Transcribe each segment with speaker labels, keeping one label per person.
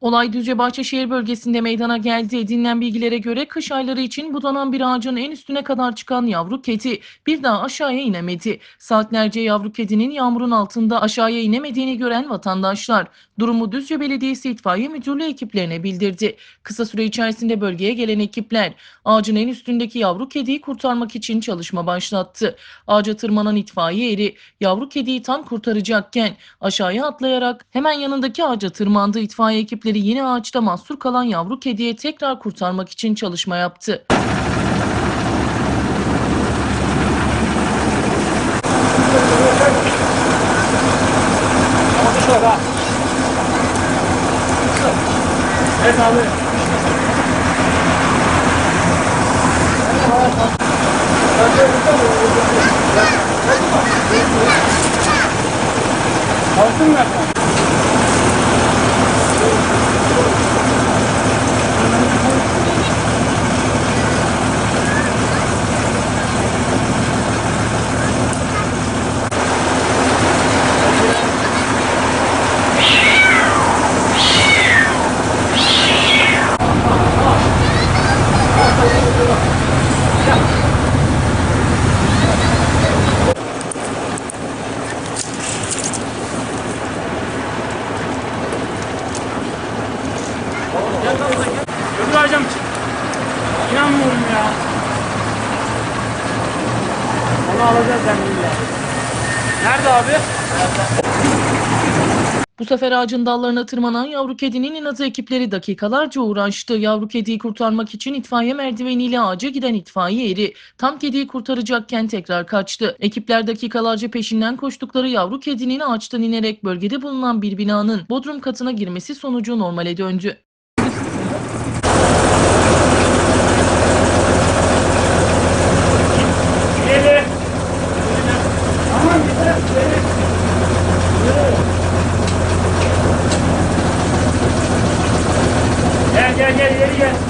Speaker 1: Olay Düzce Bahçeşehir bölgesinde meydana geldi. Edinilen bilgilere göre kış ayları için budanan bir ağacın en üstüne kadar çıkan yavru kedi bir daha aşağıya inemedi. Saatlerce yavru kedinin yağmurun altında aşağıya inemediğini gören vatandaşlar durumu Düzce Belediyesi İtfaiye Müdürlüğü ekiplerine bildirdi. Kısa süre içerisinde bölgeye gelen ekipler ağacın en üstündeki yavru kediyi kurtarmak için çalışma başlattı. Ağaca tırmanan itfaiye eri yavru kediyi tam kurtaracakken aşağıya atlayarak hemen yanındaki ağaca tırmandı. İtfaiye ekipleri yine ağaçta mahsur kalan yavru kediye tekrar kurtarmak için çalışma yaptı.
Speaker 2: Evet abi. Onu alacağız ben. Nerede abi?
Speaker 1: Bu sefer ağacın dallarına tırmanan yavru kedinin inadı ekipleri dakikalarca uğraştı. Yavru kediyi kurtarmak için itfaiye merdiveniyle ağaca giden itfaiye eri tam kediyi kurtaracakken tekrar kaçtı. Ekipler dakikalarca peşinden koştukları yavru kedinin ağaçtan inerek bölgede bulunan bir binanın bodrum katına girmesi sonucu normale döndü.
Speaker 2: yeah, yeah, yeah.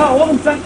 Speaker 2: 啊我很脏